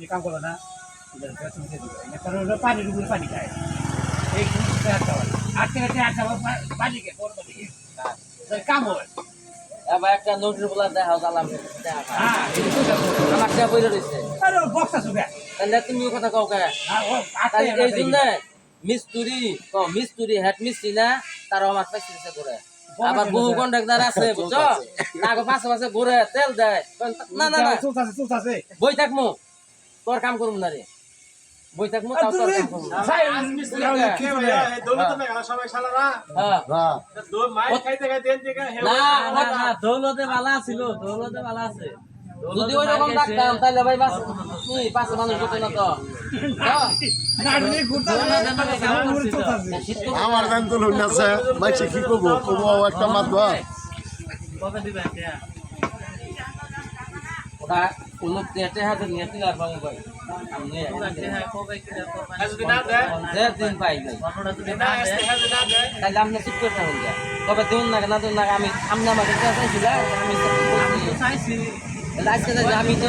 যে কাম করবে না কারণ পানির উপরে পানি খায়। এই জিনিসটা আটকে আটকে আটকা হয়, পা- পানি খেয়ে কাম এবার একটা নোটের বলা দেখা গেলাম দেখা পাই। এই তো কাম। আমার টাকা বইরে রয়েছে। আরে ও বক্সা তাহলে তুমি কথা কও কে? হ্যাঁ এই জন্য মিস্তুরি ক মিস্তুরি হেড মিস্ত্রি না তার আমার পাইছে করে আবার বহু কন্ট্রাক্টর আছে বুঝছ? না গো পাশে পাশে ঘুরে তেল দেয়। না না না। বই থাকমু। তোর কাম করুম না রে বই থাকমু তাও তোর কাম করুম না। সাই হ্যাঁ হ্যাঁ না না, না, দৌলতে ভালো ছিল দৌলতে ভালো আছে যদি ওই রকম ডাকতাম তাহলে ভাই বাস কি পাশে মানুষ করতে না তো হ্যাঁ, নাড়ি ঘুরতেছে উপরে চলতেছে শীত তো আমার গান তো লুন আছে মাইছে কি করব একটা মাত কবে দিবেন ওটা দিন পাই ভাই অন্যরা যদি না দেয়, তাহলে আপনি চুপ করে থাকুন কবে দেউন না না দেউন না আমি সামনে আমাকে চাইছিল আমি চাইছি। আজকে আমি তো